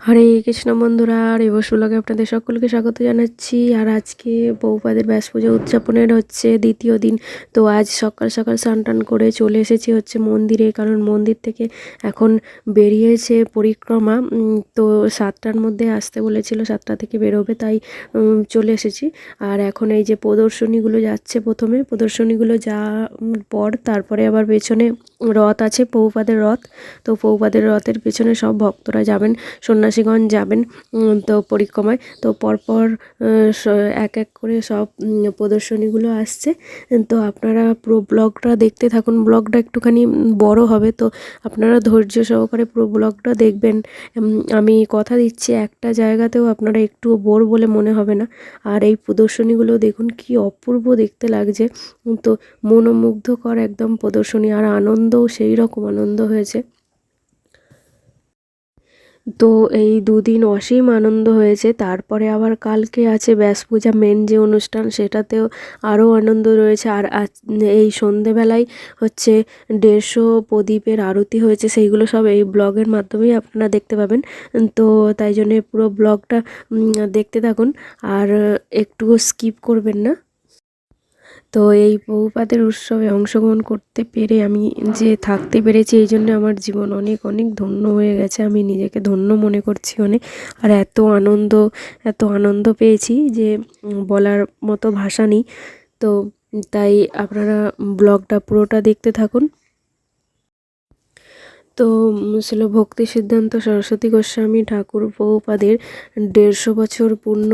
হরে কৃষ্ণ বন্ধুরা আর এই ব্লগে আপনাদের সকলকে স্বাগত জানাচ্ছি। আর আজকে বৌপাদের ব্যাস পুজো উদযাপনের হচ্ছে দ্বিতীয় দিন। তো আজ সকাল সকাল স্নান করে চলে এসেছি হচ্ছে মন্দিরে কারণ মন্দির থেকে এখন বেরিয়েছে পরিক্রমা। তো সাতটার মধ্যে আসতে বলেছিল সাতটা থেকে বেরোবে তাই চলে এসেছি। আর এখন এই যে প্রদর্শনীগুলো যাচ্ছে প্রথমে প্রদর্শনীগুলো যা উম, পর তারপরে আবার পেছনে রথ আছে পৌপাদের রথ। তো পৌপাদের রথের পেছনে সব ভক্তরা যাবেন। সন্ন্যাসীগণ যাবেন তো পরিক্রমায়। তো পরপর এক এক করে সব প্রদর্শনীগুলো আসছে। তো আপনারা পুরো ব্লগটা দেখতে থাকুন। ব্লগটা একটুখানি বড় হবে, তো আপনারা ধৈর্য সহকারে পুরো ব্লগটা দেখবেন। আমি কথা দিচ্ছি, একটা জায়গাতেও আপনারা একটু বোর বলে মনে হবে না। আর এই প্রদর্শনীগুলো দেখুন, কি অপূর্ব দেখতে লাগছে। তো মনোমুগ্ধকর একদম প্রদর্শনী, আর আনন্দও সেই রকম আনন্দ হয়েছে। তো এই দুদিন অসীম আনন্দ হয়েছে। তারপরে আবার কালকে আছে ব্যাস পূজা মেন যে অনুষ্ঠান সেটাতেও আরও আনন্দ রয়েছে। আর এই সন্ধেবেলায় হচ্ছে দেড়শো প্রদীপের আরতি হয়েছে। সেইগুলো সব এই ব্লগের মাধ্যমেই আপনারা দেখতে পাবেন। তো তাই জন্যে পুরো ব্লগটা দেখতে থাকুন। আর একটুও স্কিপ করবেন না। তো এই বহুপাদের উৎসবে অংশগ্রহণ করতে পেরে আমি যে থাকতে পেরেছি, এই জন্য আমার জীবন অনেক অনেক ধন্য হয়ে গেছে। আমি নিজেকে ধন্য মনে করছি অনেক। আর এত আনন্দ এত আনন্দ পেয়েছি যে বলার মতো ভাষা নেই। তো তাই আপনারা ব্লগটা পুরোটা দেখতে থাকুন। তো ছিল ভক্তি সিদ্ধান্ত সরস্বতী গোস্বামী ঠাকুর বহুপাদের দেড়শো বছর পূর্ণ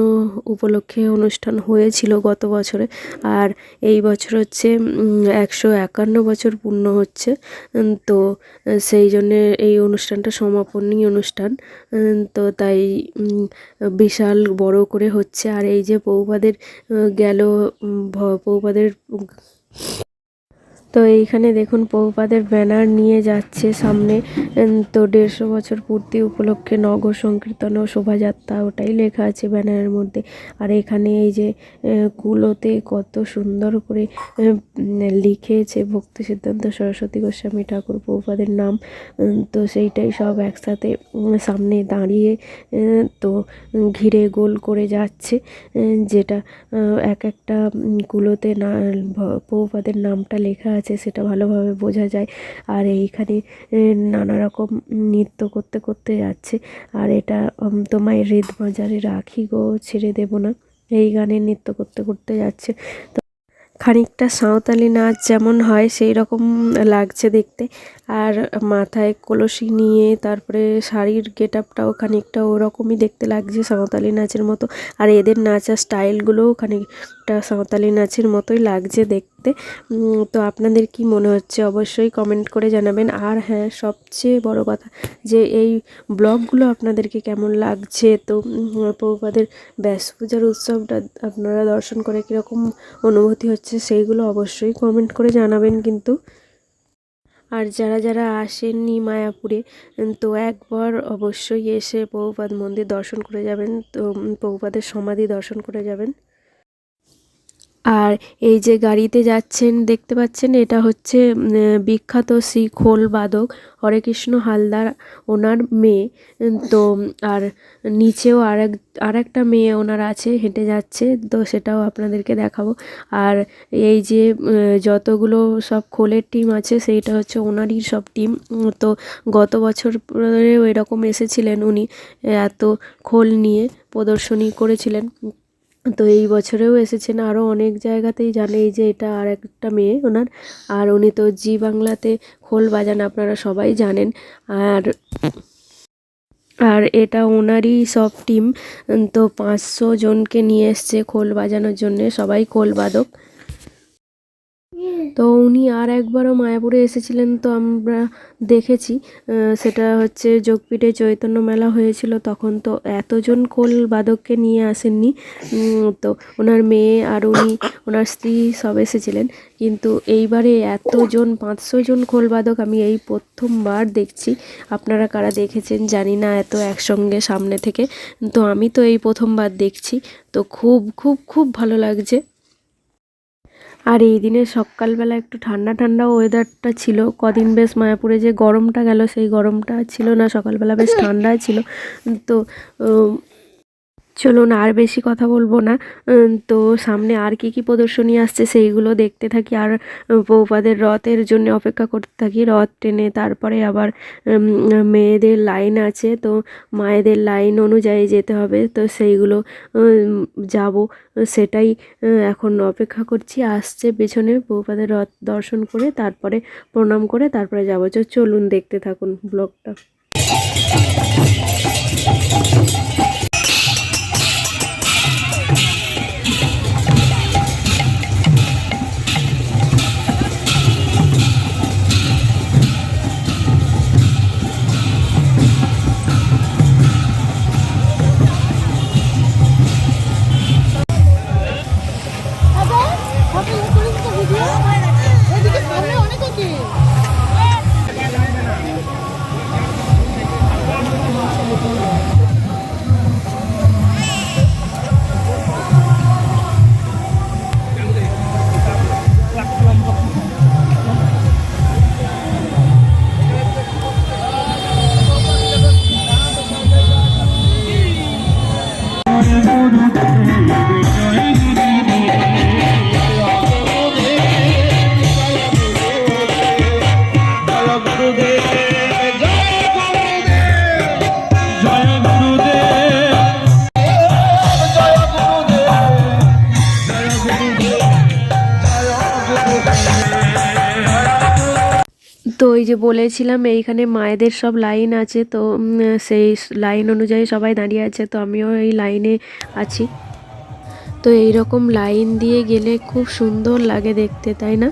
উপলক্ষে অনুষ্ঠান হয়েছিল গত বছরে। আর এই বছর হচ্ছে একশো একান্ন বছর পূর্ণ হচ্ছে। তো, সেই জন্যে এই অনুষ্ঠানটা সমাপনী অনুষ্ঠান। তো তাই বিশাল বড় করে হচ্ছে। আর এই যে পৌপাদের গেল পৌপাদের তো এইখানে দেখুন পৌপাদের ব্যানার নিয়ে যাচ্ছে সামনে তো দেড়শো বছর পূর্তি উপলক্ষে নগর সংকীর্তন ও শোভাযাত্রা, ওটাই লেখা আছে ব্যানারের মধ্যে। আর এখানে এই যে কুলোতে কত সুন্দর করে লিখেছে ভক্তি সিদ্ধান্ত সরস্বতী গোস্বামী ঠাকুর পৌপাদের নাম। তো সেইটাই সব একসাথে সামনে দাঁড়িয়ে তো ঘিরে গোল করে যাচ্ছে যেটা এক একটা কুলোতে না পৌপাদের নামটা লেখা সেটা ভালোভাবে বোঝা যায়। আর এইখানে নানা রকম নৃত্য করতে করতে যাচ্ছে। আর এটা তোমায় হৃদ বাজারে রাখি গো, ছেড়ে দেব না। এই গানে নৃত্য করতে করতে যাচ্ছে। তো খানিকটা সাঁওতালি নাচ যেমন হয়, সেই রকম লাগছে দেখতে। আর মাথায় কলসি নিয়ে তারপরে শাড়ির গেট আপটাও খানিকটা ওরকমই দেখতে লাগছে সাঁওতালি নাচের মতো। আর এদের নাচার স্টাইলগুলোও খানিকটা সাঁওতালি নাচের মতোই লাগছে দেখতে। তো আপনাদের কি মনে হচ্ছে? অবশ্যই কমেন্ট করে জানাবেন। আর হ্যাঁ সবচেয়ে বড় কথা যে এই ব্লগগুলো আপনাদেরকে কেমন লাগছে? তো প্রভুপাদের ব্যাস পূজার উৎসবটা আপনারা দর্শন করে কীরকম অনুভূতি হচ্ছে, সেইগুলো অবশ্যই কমেন্ট করে জানাবেন কিন্তু। আর যারা যারা আসেননি মায়াপুরে তো একবার অবশ্যই এসে বহুপাদ মন্দির দর্শন করে যাবেন, তো বহুপাদের সমাধি দর্শন করে যাবেন। আর এই যে গাড়িতে যাচ্ছেন, দেখতে পাচ্ছেন এটা হচ্ছে বিখ্যাত শ্রী খোল বাদক, হরেকৃষ্ণ হালদার ওনার মেয়ে। তো, আর নিচেও আর এক আর একটা মেয়ে ওনার আছে, হেঁটে যাচ্ছে, তো সেটাও আপনাদেরকে দেখাবো। আর এই যে যতগুলো সব খোলের টিম আছে, সেইটা হচ্ছে ওনারই সব টিম। তো গত বছরেও এরকম এসেছিলেন উনি এত খোল নিয়ে প্রদর্শনী করেছিলেন। তো এই বছরেও এসেছেন আরও অনেক জায়গাতেই। জানে এই যে এটা আর একটা মেয়ে ওনার। আর উনি তো জি বাংলাতে খোল বাজান, আপনারা সবাই জানেন। আর আর এটা ওনারই সব টিম। তো পাঁচশো জনকে নিয়ে এসছে খোল বাজানোর জন্যে। সবাই খোল বাদক। তো উনি আর একবারও মায়াপুরে এসেছিলেন তো আমরা দেখেছি সেটা হচ্ছে যোগপীঠে চৈতন্য মেলা হয়েছিল, তখন তো এতজন খোল বাদককে নিয়ে আসেননি। তো ওনার মেয়ে আর উনি, ওনার স্ত্রী সব এসেছিলেন, কিন্তু এইবারে এতজন পাঁচশো জন খোল বাদক আমি এই প্রথমবার দেখছি। আপনারা কারা দেখেছেন জানি না, এত একসঙ্গে সামনে থেকে। তো আমি তো এই প্রথমবার দেখছি, তো খুব খুব খুব ভালো লাগছে। আর এই দিনে সকালবেলা একটু ঠান্ডা ঠান্ডা ওয়েদারটা ছিল। কদিন বেশ মায়াপুরে যে গরমটা গেল, সেই গরমটা ছিল না। সকালবেলা বেশ ঠান্ডা ছিল। তো চলুন আর বেশি কথা বলব না। তো সামনে আর কি কি প্রদর্শনী আসছে সেইগুলো দেখতে থাকি। আর বৌপাদের রথের জন্য অপেক্ষা করতে থাকি। রথ টেনে তারপরে আবার মেয়েদের লাইন আছে। তো মায়েদের লাইন অনুযায়ী যেতে হবে। তো সেইগুলো যাব। সেটাই এখন অপেক্ষা করছি। আসছে পেছনে বৌপাদের রথ দর্শন করে, তারপরে প্রণাম করে, তারপরে যাব। চলুন দেখতে থাকুন ব্লগটা। ওই যে বলেছিলাম, এইখানে মায়েদের সব লাইন আছে, তো সেই লাইন অনুযায়ী সবাই দাঁড়িয়ে আছে, তো আমিও এই লাইনে আছি। তো এইরকম লাইন দিয়ে গেলে খুব সুন্দর লাগে দেখতে, তাই না?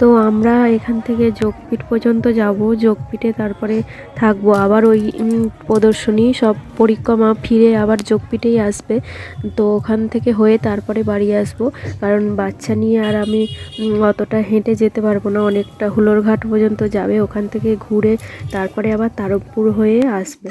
তো আমরা এখান থেকে যোগপীঠ পর্যন্ত যাব। যোগপীঠে তারপরে থাকব। আবার ওই প্রদর্শনী সব পরিক্রমা ফিরে আবার যোগপীঠেই আসবে। তো ওখান থেকে হয়ে তারপরে বাড়ি আসব। কারণ বাচ্চা নিয়ে আর আমি অতটা হেঁটে যেতে পারব না। অনেকটা হুলোরঘাট পর্যন্ত যাবে ওখান থেকে ঘুরে তারপরে আবার তারকপুর হয়ে আসবে।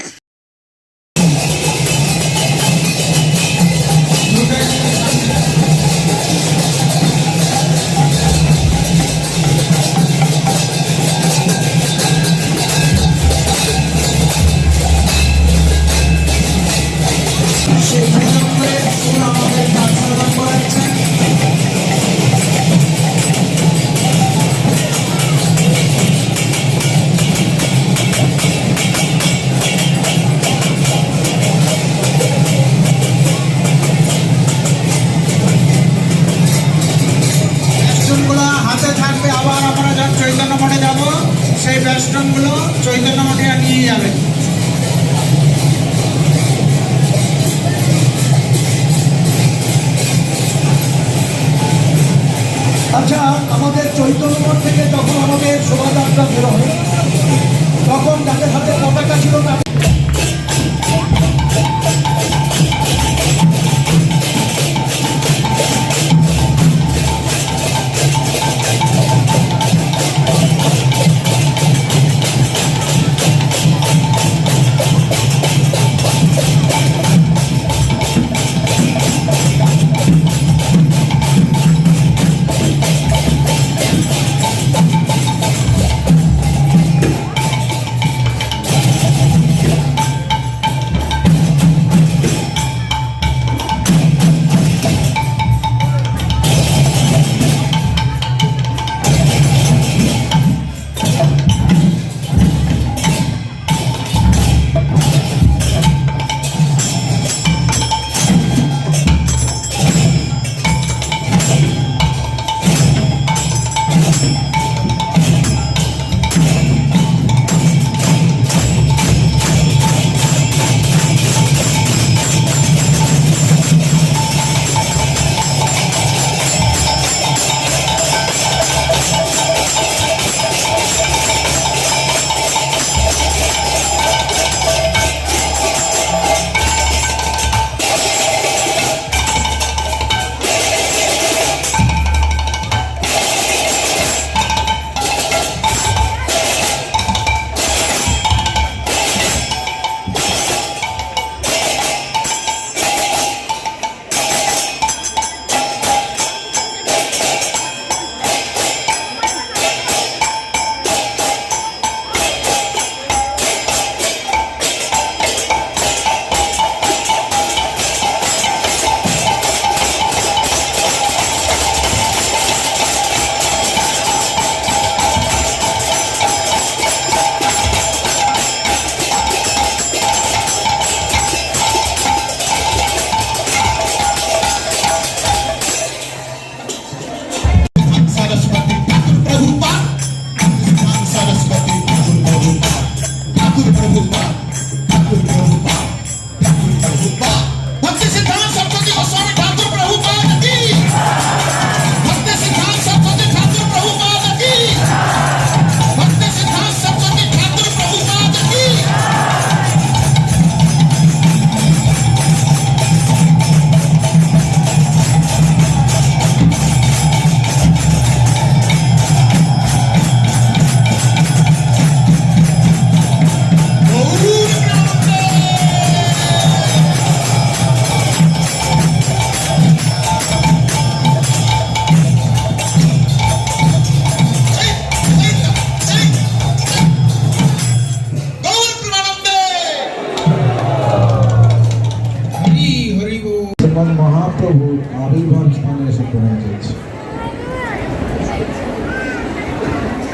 মহাপ্রভুর আবির্ভাব স্থানে এসে পৌঁছেছে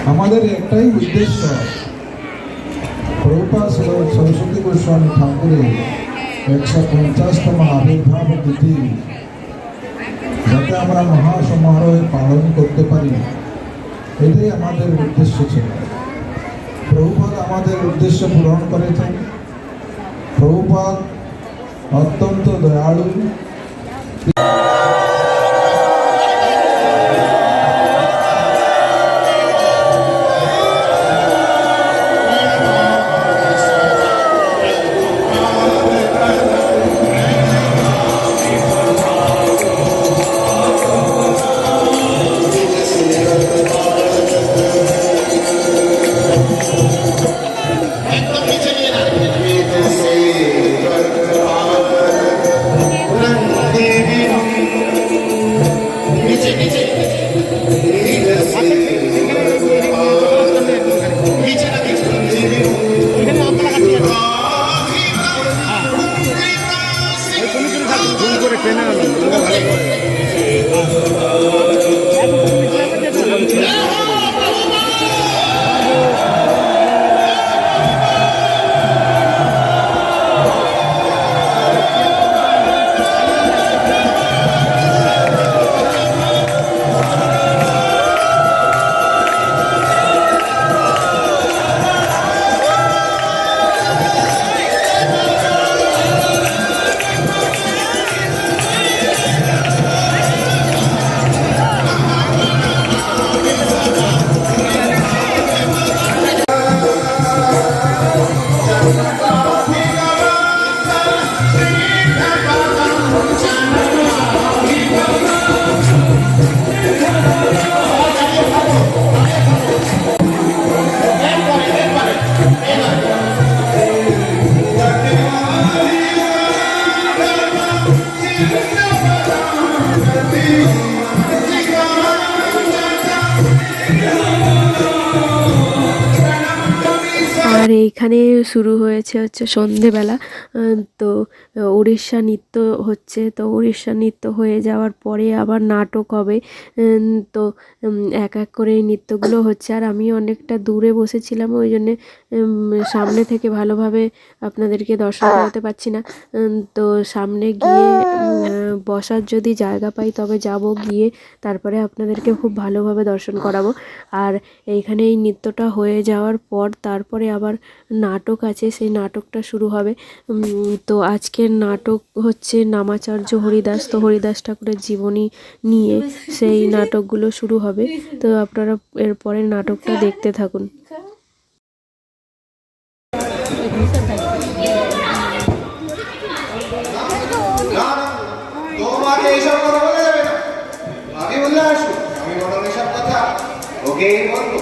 আমাদের একটাই উদ্দেশ্য প্রভুপা সর- সরস্বতী গোস্বামী ঠাকুরের একশো পঞ্চাশতম আবির্ভাব তিথি যাতে আমরা মহাসমারোহে পালন করতে পারি, এটাই আমাদের উদ্দেশ্য ছিল। প্রভুপাদ আমাদের উদ্দেশ্য পূরণ করেছেন। প্রভুপাদ অত্যন্ত দয়ালু। আর এইখানে শুরু হয়েছে হচ্ছে সন্ধেবেলা। তো উড়িষ্যা নৃত্য হচ্ছে, তো উড়িষ্যা নৃত্য হয়ে যাওয়ার পরে আবার নাটক হবে। তো এক এক করে এই নৃত্যগুলো হচ্ছে। আর আমি অনেকটা দূরে বসেছিলাম, ওই জন্যে সামনে থেকে ভালোভাবে আপনাদেরকে দর্শন করতে পারছি না। তো সামনে গিয়ে বসার যদি জায়গা পাই, তবে যাব গিয়ে তারপরে আপনাদেরকে খুব ভালোভাবে দর্শন করাবো। আর এইখানে এই নৃত্যটা হয়ে যাওয়ার পর তারপরে আবার নাটক আছে, সেই নাটকটা শুরু হবে। তো আজকের নাটক হচ্ছে নামাচার্য হরিদাস। তো হরিদাস ঠাকুরের জীবনী নিয়ে সেই নাটকগুলো শুরু হবে। তো আপনারা এরপরে নাটকটা দেখতে থাকুন। আমি আমি কথা। ওকেই বলব।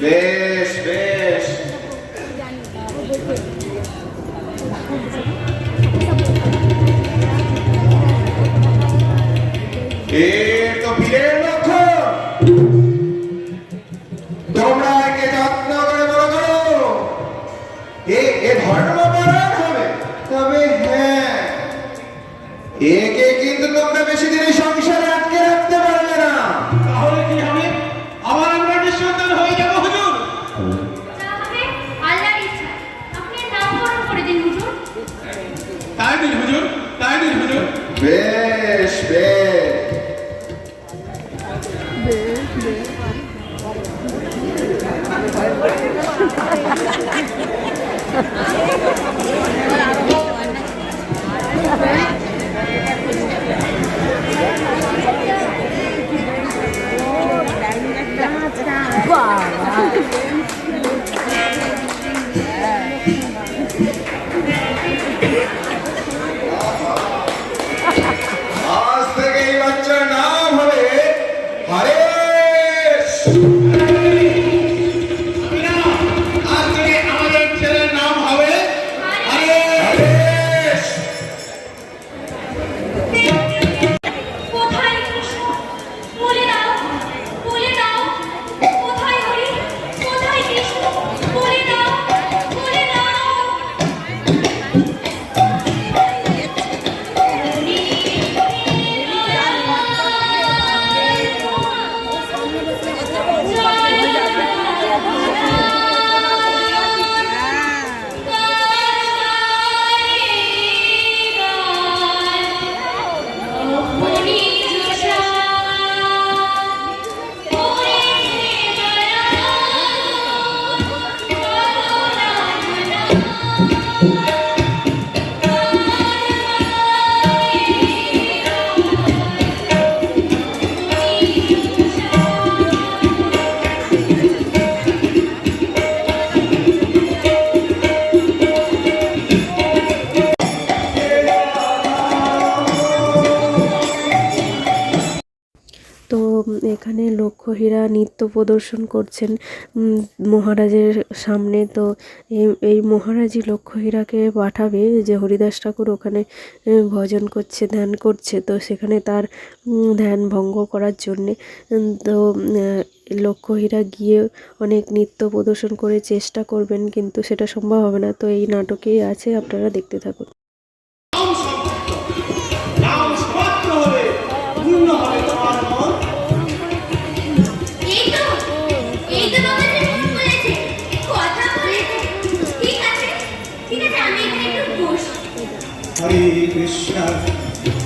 네. তাইদিন হুজুর তাইদিন হুজুর বেশ বেশ Wow. আরোহীরা নৃত্য প্রদর্শন করছেন মহারাজের সামনে। তো এই এই মহারাজই লক্ষ্মীরাকে পাঠাবে যে হরিদাস ঠাকুর ওখানে ভজন করছে, ধ্যান করছে। তো সেখানে তার ধ্যান ভঙ্গ করার জন্যে তো লক্ষ্যহীরা গিয়ে অনেক নৃত্য প্রদর্শন করে চেষ্টা করবেন, কিন্তু সেটা সম্ভব হবে না। তো এই নাটকেই আছে, আপনারা দেখতে থাকুন।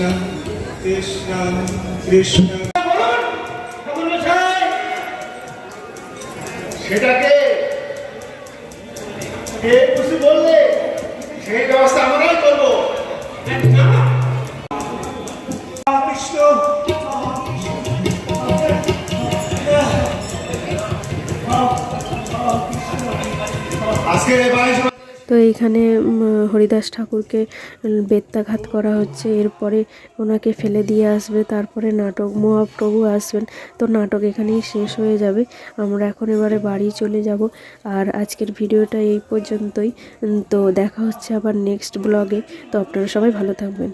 কৃষ্ণ কৃষ্ণ কৃষ্ণ। সেটাকে কে খুশি বললে সেই ব্যবস্থা আমরাই করব। কৃষ্ণ আজকে বাইশ তো এইখানে হরিদাস ঠাকুরকে বেত্যাঘাত করা হচ্ছে। এরপরে ওনাকে ফেলে দিয়ে আসবে। তারপরে নাটক, মহাপ্রভু আসবেন। তো নাটক এখানেই শেষ হয়ে যাবে। আমরা এখন এবারে বাড়ি চলে যাব। আর আজকের ভিডিওটা এই পর্যন্তই। তো দেখা হচ্ছে আবার নেক্সট ব্লগে তো আপনারা সবাই ভালো থাকবেন।